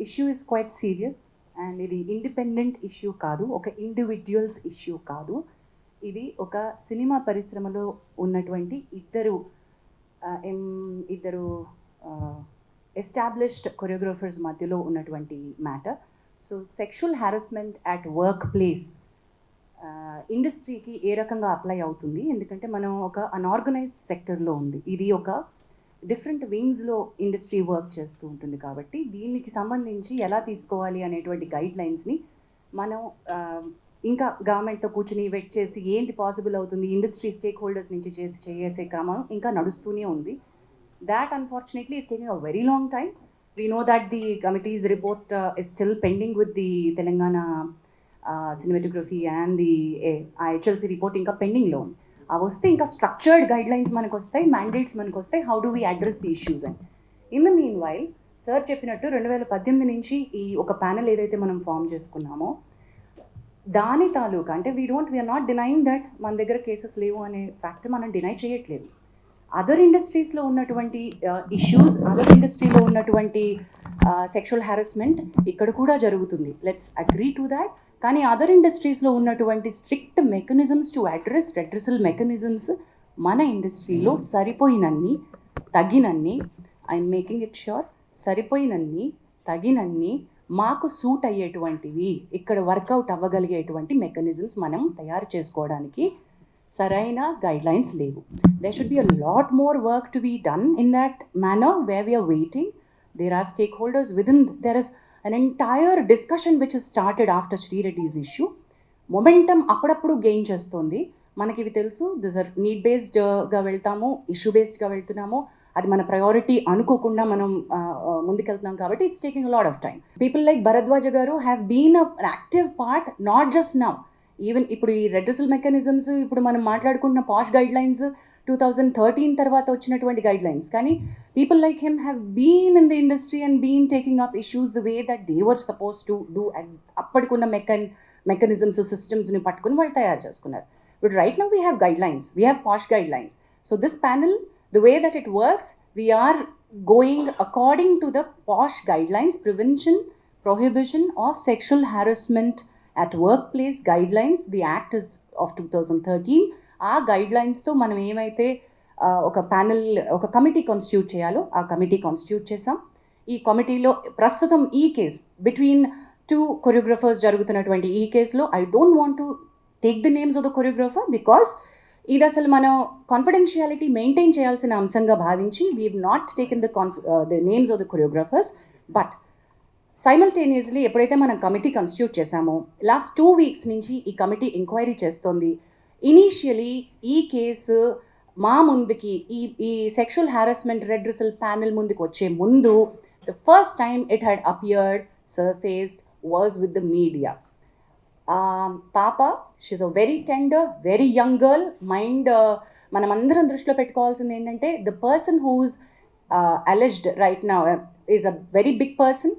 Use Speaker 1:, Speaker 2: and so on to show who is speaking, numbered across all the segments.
Speaker 1: Issue is quite serious and ఇది independent issue కాదు ఒక ఇండివిజువల్స్ ఇష్యూ కాదు. ఇది ఒక సినిమా పరిశ్రమలో ఉన్నటువంటి ఇద్దరు ఎం- ఇద్దరు ఎస్టాబ్లిష్డ్ కొరియోగ్రాఫర్స్ మధ్యలో ఉన్నటువంటి matter so sexual harassment at work place ఇండస్ట్రీకి ఏ రకంగా అప్లై అవుతుంది? ఎందుకంటే మనం ఒక అన్ఆర్గనైజ్డ్ సెక్టర్లో ఉంది. ఇది ఒక డిఫరెంట్ వింగ్స్లో ఇండస్ట్రీ వర్క్ చేస్తూ ఉంటుంది కాబట్టి దీనికి సంబంధించి ఎలా తీసుకోవాలి అనేటువంటి గైడ్ లైన్స్ని మనం ఇంకా గవర్నమెంట్తో కూర్చుని వెట్ చేసి ఏంటి పాసిబుల్ అవుతుంది ఇండస్ట్రీ స్టేక్ హోల్డర్స్ నుంచి చేసి చేసే క్రమం ఇంకా నడుస్తూనే ఉంది. That unfortunately is taking a very long time we know that the committee's report is still pending with the Telangana cinematography and the uh HLC report ఇంకా పెండింగ్లో ఉంది. అవి వస్తే ఇంకా స్ట్రక్చర్డ్ గైడ్ లైన్స్ మనకు వస్తాయి మ్యాండేట్స్ మనకు వస్తాయి how do we address the issues అని in the meanwhile sir చెప్పినట్టు రెండు వేల పద్దెనిమిది నుంచి ఈ ఒక ప్యానెల్ ఏదైతే మనం ఫామ్ చేసుకున్నామో దాని తాలూకా అంటే we don't we're not denying that మన దగ్గర కేసెస్ లేవు అనే ఫ్యాక్ట్ మనం డినై చేయట్లేదు. అదర్ ఇండస్ట్రీస్లో ఉన్నటువంటి ఇష్యూస్ అదర్ ఇండస్ట్రీలో ఉన్నటువంటి సెక్షువల్ హ్యారస్మెంట్ ఇక్కడ కూడా జరుగుతుంది. లెట్స్ అగ్రీ టు దాట్ కానీ అదర్ ఇండస్ట్రీస్లో ఉన్నటువంటి strict mechanisms to address redressal mechanisms మన ఇండస్ట్రీలో సరిపోయినన్ని తగినన్ని ఐఎమ్ మేకింగ్ ఇట్ ష్యూర్ సరిపోయినన్ని తగినన్ని మాకు సూట్ అయ్యేటువంటివి ఇక్కడ వర్కౌట్ అవ్వగలిగేటువంటి మెకానిజమ్స్ మనం తయారు చేసుకోవడానికి సరైన గైడ్ లైన్స్ లేవు there should be a lot more work to be done in that manner way we're waiting there are stake holders with in there is an entire discussion which is started after శ్రీరెడ్డిస్ issue momentum అప్పుడప్పుడు gain చేస్తుంది. మనకి ఇవి తెలుసు. This are need బేస్డ్గా వెళ్తాము issue బేస్డ్గా వెళ్తున్నాము. అది మన priority అనుకోకుండా మనం uh, uh, ముందుకెళ్తున్నాం కాబట్టి it's taking lot of time people like Bharadwaja garu have been a active part not just now even ఇప్పుడు ఈ రెడ్రసల్ మెకానిజమ్స్ ఇప్పుడు మనం మాట్లాడుకుంటున్న POSH guidelines two thousand thirteen తర్వాత వచ్చినటువంటి గైడ్ లైన్స్ కానీ people like him have been in the industry and been taking up issues the way that they were supposed to do అప్పటికున్న మెకన్ mechanisms సిస్టమ్స్ని పట్టుకుని వాళ్ళు తయారు చేసుకున్నారు but right now we have guidelines we have POSH guidelines so this panel the way that it works, we are going according to the POSH guidelines, prevention, prohibition of sexual harassment at workplace guidelines. The act is of 2013. ఆ గైడ్లైన్స్తో మనం ఏమైతే ఒక panel ఒక committee constitute చేయాలో ఆ committee constitute చేసాం ఈ కమిటీలో ప్రస్తుతం ఈ కేస్ బిట్వీన్ టూ కొరియోగ్రఫర్స్ జరుగుతున్నటువంటి ఈ కేసులో I don't want to take the names of the choreographer because ఇది అసలు మనం కాన్ఫిడెన్షియాలిటీ మెయింటైన్ చేయాల్సిన అంశంగా భావించి we not taken the confi the names of the choreographers but simultaneously ఎప్పుడైతే మనం కమిటీ కన్స్టిట్యూట్ చేశామో లాస్ట్ టూ వీక్స్ నుంచి ఈ కమిటీ ఎంక్వైరీ చేస్తోంది. ఇనీషియలీ ఈ కేసు మా ముందుకి ఈ ఈ sexual harassment redressal panel ముందుకు వచ్చే ముందు the first time it had appeared surfaced was with the media పాప she's a very tender very young girl mind మనమందరం దృష్టిలో పెట్టుకోవాల్సింది ఏంటంటే the person whose alleged right నా is a very big person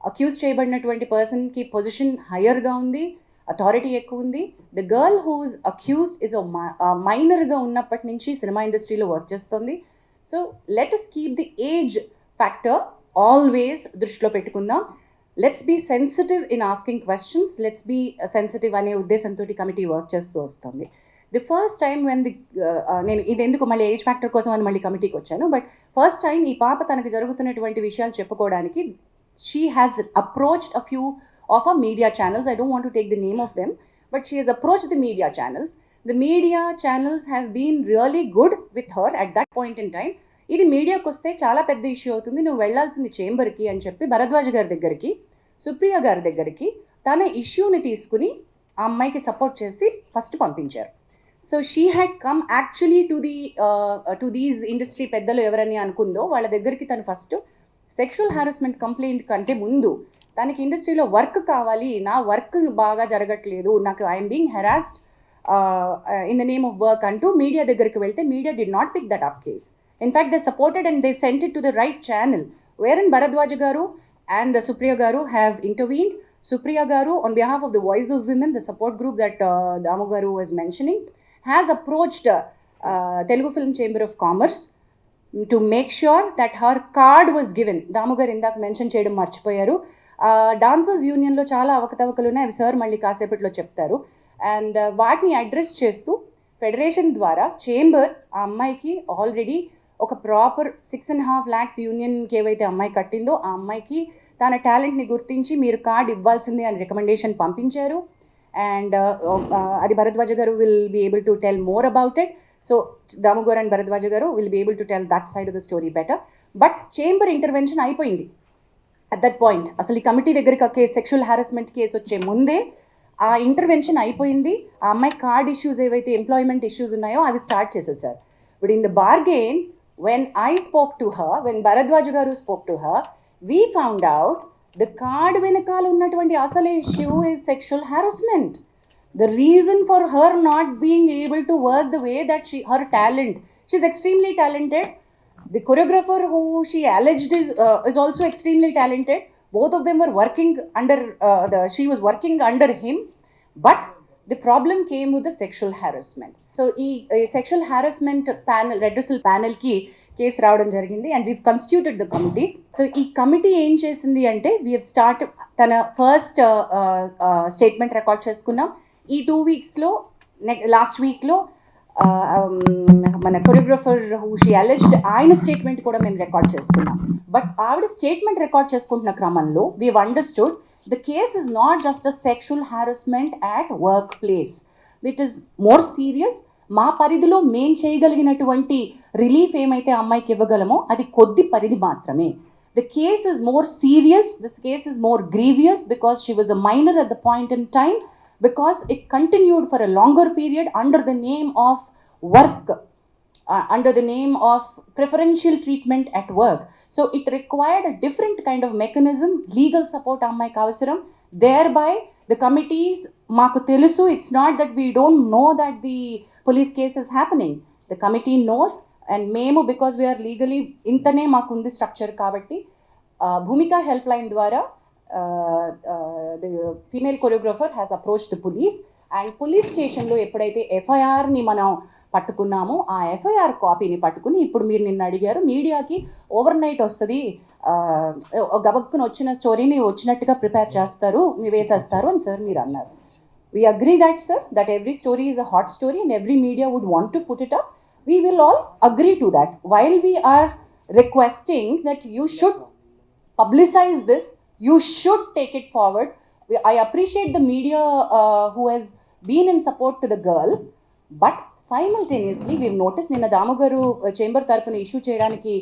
Speaker 1: accused చేయబడినటువంటి పర్సన్కి పొజిషన్ హయ్యర్గా ఉంది. అథారిటీ ఎక్కువ ఉంది. The girl whose accused is మైనర్గా ఉన్నప్పటి నుంచి సినిమా ఇండస్ట్రీలో వర్క్ చేస్తుంది. So let us keep the age factor always దృష్టిలో పెట్టుకుందాం. Let's be sensitive in asking questions let's be sensitive అనే ఉద్దేశంతో కమిటీ వర్క్ చేస్తూ వస్తుంది. The first time when the నేను ఇది ఎందుకు మళ్ళీ ఏజ్ ఫ్యాక్టర్ కోసం అని మళ్ళీ కమిటీకి వచ్చాను. బట్ ఫస్ట్ టైం ఈ పాప తనకు జరుగుతున్నటువంటి విషయాలు చెప్పుకోవడానికి she has approached a few of a media channels I don't want to take the name of them but she has approach the media channels the media channels have been really good with her at that point in time ఇది మీడియాకి వస్తే చాలా పెద్ద issue అవుతుంది. నువ్వు వెళ్ళాల్సింది చేంబర్కి అని చెప్పి భరద్వాజ్ గారి దగ్గరికి సుప్రియ గారి దగ్గరికి తన ఇష్యూని తీసుకుని ఆ అమ్మాయికి సపోర్ట్ చేసి ఫస్ట్ పంపించారు. So she had come actually to the to these industry పెద్దలు ఎవరని అనుకుందో వాళ్ళ దగ్గరికి తను ఫస్ట్ సెక్షువల్ హారాస్మెంట్ కంప్లైంట్ కంటే ముందు తనకి ఇండస్ట్రీలో వర్క్ కావాలి నా వర్క్ బాగా జరగట్లేదు నాకు I'm being harassed in the name of work అంటూ మీడియా దగ్గరికి వెళ్తే media did not pick that up case. In fact they supported and they sent to the right channel. Wherein Bharadwaj garu and Supriya garu have intervened Supriya garu on behalf of the voice of women the support group that Damu garu was mentioning has approached Telugu film chamber of commerce to make sure that her card was given Damu garu ఇందాక mention చేయడం మర్చిపోయారు. Dancers యూనియన్లో చాలా అవకతవకలు ఉన్నాయి. అవి sir మళ్ళీ కాసేపట్లో చెప్తారు. అండ్ uh, వాటిని అడ్రస్ చేస్తూ ఫెడరేషన్ ద్వారా చేంబర్ ఆ అమ్మాయికి ఆల్రెడీ ఒక proper six and half lakhs యూనియన్కి ఏవైతే అమ్మాయి కట్టిందో ఆ అమ్మాయికి తన టాలెంట్ని గుర్తించి మీరు కార్డ్ ఇవ్వాల్సిందే అని రికమెండేషన్ పంపించారు. అండ్ uh, um, uh, అది Bharadwaja garu will be able to tell more about it so దామోగర్ and Bharadwaja garu will be able to tell that side of the story better but chamber intervention అయిపోయింది. At that point అసలు ఈ committee దగ్గరికి case sexual harassment case వచ్చే ముందే ఆ intervention అయిపోయింది. ఆ అమ్మాయి కార్డ్ ఇష్యూస్ ఏవైతే ఎంప్లాయ్మెంట్ ఇష్యూస్ ఉన్నాయో అవి స్టార్ట్ చేసేసారు. But in the bargain when I spoke to her when Bharadwaj garu spoke to her we found out the card వెనకాల ఉన్నటువంటి అసలు issue is sexual harassment the reason for her not being able to work the way that she her talent she's extremely టాలెంటెడ్ the choreographer who she alleged is uh, is also extremely talented both of them were working under uh, the she was working under him but the problem came with the sexual harassment so ఈ sexual harassment panel redressal ప్యానల్కి case రావడం జరిగింది and we constituted the committee so ఈ committee ఏం చేసింది అంటే we start తన first statement record చేసుకున్నాం ఈ టూ వీక్స్లో నెక్ లాస్ట్ వీక్లో మన కొరియోగ్రఫర్ హూ షీ అలెజ్డ్ ఆయన స్టేట్మెంట్ కూడా మేము రికార్డ్ చేసుకున్నాం. బట్ ఆవిడ స్టేట్మెంట్ రికార్డ్ చేసుకుంటున్న క్రమంలో we understood the case is not just a sexual harassment at work place it is more serious మా పరిధిలో మేం చేయగలిగినటువంటి రిలీఫ్ ఏమైతే అమ్మాయికి ఇవ్వగలమో అది కొద్ది పరిధి మాత్రమే. The case is more serious this case is more grievous because she was a minor at the point in time because it continued for a longer period under the name of work, uh, under the name of preferential treatment at work. So it required a different kind of mechanism, legal support అమ్మాయికి అవసరం thereby the committees మాకు తెలుసు it's not that we don't know that the police case is happening the committee knows and మేము because we are legally ఇంతనే మాకు ఉంది structure కాబట్టి భూమిక help line ద్వారా The female choreographer has approach the police and police స్టేషన్లో ఎప్పుడైతే ఎఫ్ఐఆర్ని మనం పట్టుకున్నామో ఆ ఎఫ్ఐఆర్ కాపీని పట్టుకుని ఇప్పుడు మీరు నిన్న అడిగారు మీడియాకి ఓవర్ నైట్ వస్తుంది గబక్కున వచ్చిన స్టోరీని వచ్చినట్టుగా ప్రిపేర్ చేస్తారు మీ వేసేస్తారు అని సార్ మీరు అన్నారు. We agree that sir that every story is a hot story and every media would want to put it up we will all agree to that while we are requesting that you should publicize this you should take it forward. We- i appreciate the media uh, who has been in support to the girl but simultaneously we've notice నిన్న దామగారు chamber uh, తరపున issue చేయడానికి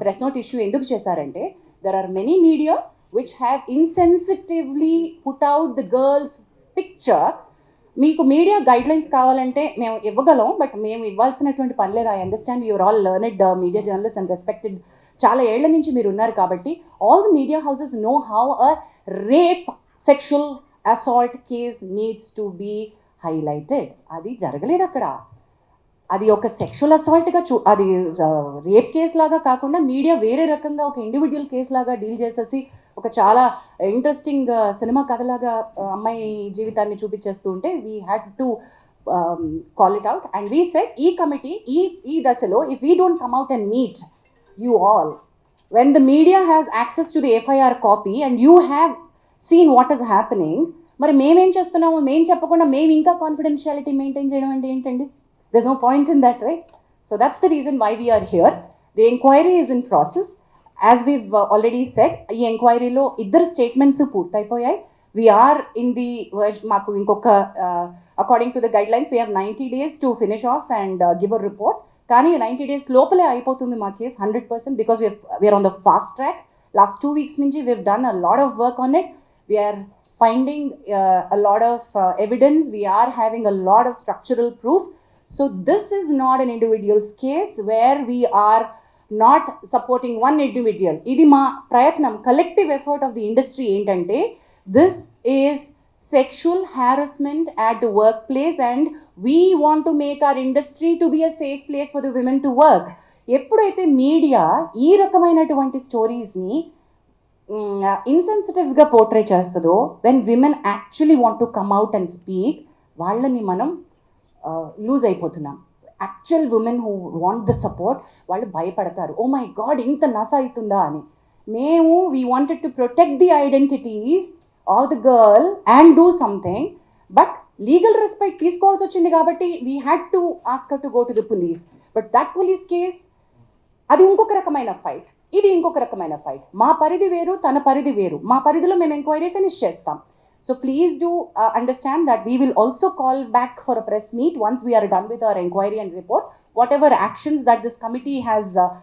Speaker 1: press note issue ఎందుకు చేశారంటే there are many media which have insensitively put out the girls picture మీకు media guidelines కావాలంటే మేము ఇవ్వగలం బట్ మేము ఇవ్వాల్సినటువంటి పని లేదు. I understand your all learned media journalist and respected చాలా ఏళ్ళ నుంచి మీరు ఉన్నారు కాబట్టి all the media houses know how a rape sexual assault case needs to be highlighted అది జరగలేదు అక్కడ. అది ఒక సెక్షువల్ అసాల్ట్గా చూ అది రేప్ కేసు లాగా కాకుండా మీడియా వేరే రకంగా ఒక ఇండివిజువల్ కేసు లాగా డీల్ చేసేసి ఒక చాలా ఇంట్రెస్టింగ్ సినిమా కథలాగా అమ్మాయి జీవితాన్ని చూపించేస్తూ ఉంటే we had to call it out and we set ఈ కమిటీ ఈ ఈ దశలో if we don't come out and meet you all. When the media has access to the FIR copy and you have seen what is happening, మరి మేమేం చేస్తున్నామో మేము చెప్పకుండా మేము ఇంకా కాన్ఫిడెన్షియాలిటీ మెయింటైన్ చేయడం అంటే ఏంటండి? This no point in that right so that's the reason why we are here the enquiry is in process as we already set ఈ ఎంక్వైరీలో ఇద్దరు స్టేట్మెంట్స్ పూర్తయిపోయాయి. వీఆర్ ఇన్ ది మాకు ఇంకొక according to the guidelines we have ninety days to finish off and give a report కానీ ninety days లోపలే అయిపోతుంది మా case hundred percent because we're we're on the fast track last two weeks నుంచి we've done a lot of work on it we are finding a lot of evidence we are having a lot of structural proof so this is not an individuals case where we are not supporting one individual ఇది మా ప్రయత్నం collective effort of the industry ఏంటంటే this is sexual harassment at the workplace and we want to make our industry to be a safe place for the women to work. ఎప్పుడైతే media ఈ రకమైనటువంటి స్టోరీస్ని ఇన్సెన్సిటివ్గా portray చేస్తుందో when women actually want to come out and speak వాళ్ళని మనం lose అయిపోతున్నాం. Actual women who want the support వాళ్ళు భయపడతారు. ఓ మై గాడ్ ఇంత నస అవుతుందా? అని. మేము we wanted to protect the identities or the girl and do something but legal respect తీసుకోవాల్సి వచ్చింది కాబట్టి we had to ask to go to the police but that police case అది ఇంకొక రకమైన ఫైట్ ఇది ఇంకొక రకమైన ఫైట్ మా పరిధి వేరు తన పరిధి వేరు. మా పరిధిలో మేము ఎంక్వైరీ ఫినిష్ చేస్తాం. So please do understand that we will also call back for a press meet once we're done with our enquiry and report whatever actions that this committee has